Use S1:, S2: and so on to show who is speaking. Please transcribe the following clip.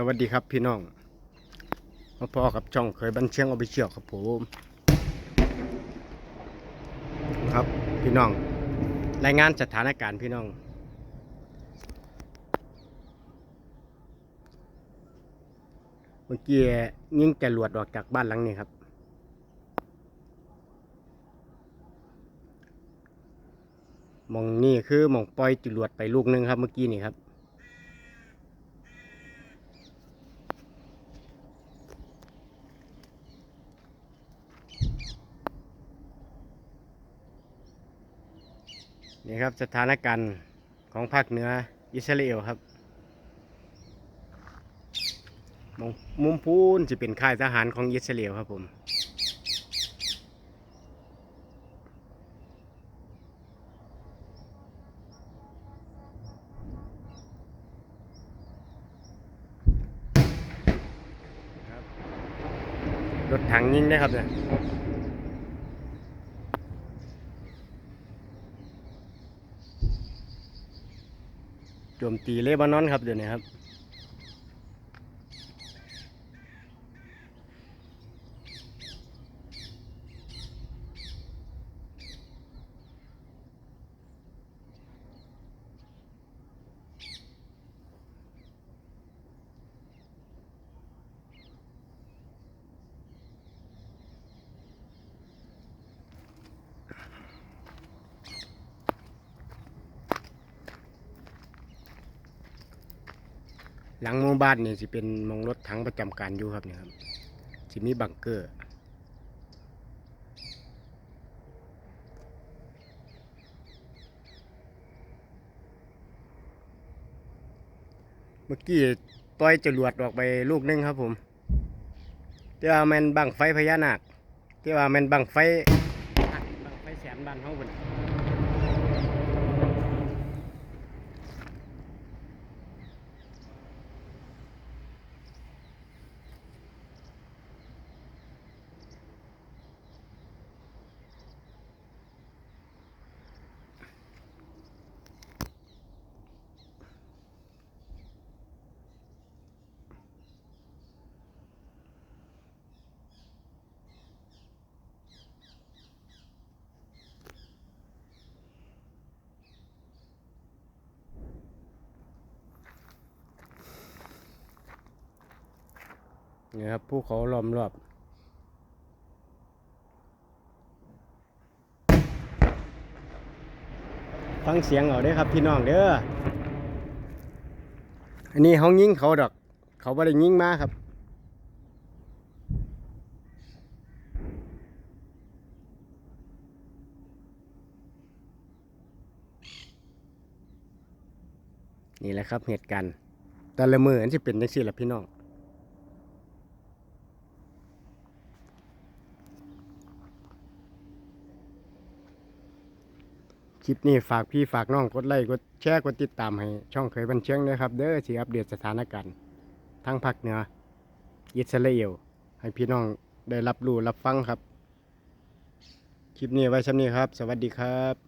S1: สวัสดีครับพี่น้องมาพอกับช่องเคยบันเชียงเอาไปเชี่ยวครับผมครับพี่น้อง รายงานสถานการณ์พี่น้อง เมื่อกี้ยิงจรวดออกจากบ้านหลังนี้ครับมองนี่คือมองปล่อยจรวดไปลูกหนึงครับเมื่อกี้นี่ครับ นี่ครับสถานการณ์ของภาคเหนืออิสราเอลครับมองมุมพูนจะเป็นค่ายทหารของอิสราเอลครับผมครับรถถังยิงนะครับเนี่ย โจมตีเลบานอนครับเดี๋ยวนี้ครับ หลังหมู่บ้านนี่สิเป็นมองรถถังประจำการอยู่ครับนี่ครับสิมีบังเกอร์เมื่อกี้ปล่อยจรวดออกไปลูกนึงครับผมที่ว่าแมันบังไฟพญานาคที่ว่าแมันบังไฟบังไฟแสนบานห้องบน นี่ครับภูเขาล้อมรอบฟังเสียงเอาเด้ครับพี่น้องเด้ออันนี้เขายิงเขาดอก เขาไม่ได้ยิงมาครับนี่แหละครับเหตุการณ์แต่ละมืออันที่เป็นยังสี่ละพี่น้อง ค ลิปนี้ฝากพี่ฝากน้องกดไลค์กดแชร์กดติดตามให้ช่องเคยบันเชียงนะครับ เด้อที่อัปเดตสถานการณ์ทั้งภาคเหนืออิสราเอลให้พี่น้องได้รับรู้รับฟังครับ คลิปนี้ไว้ช่นนี้ครับ สวัสดีครับ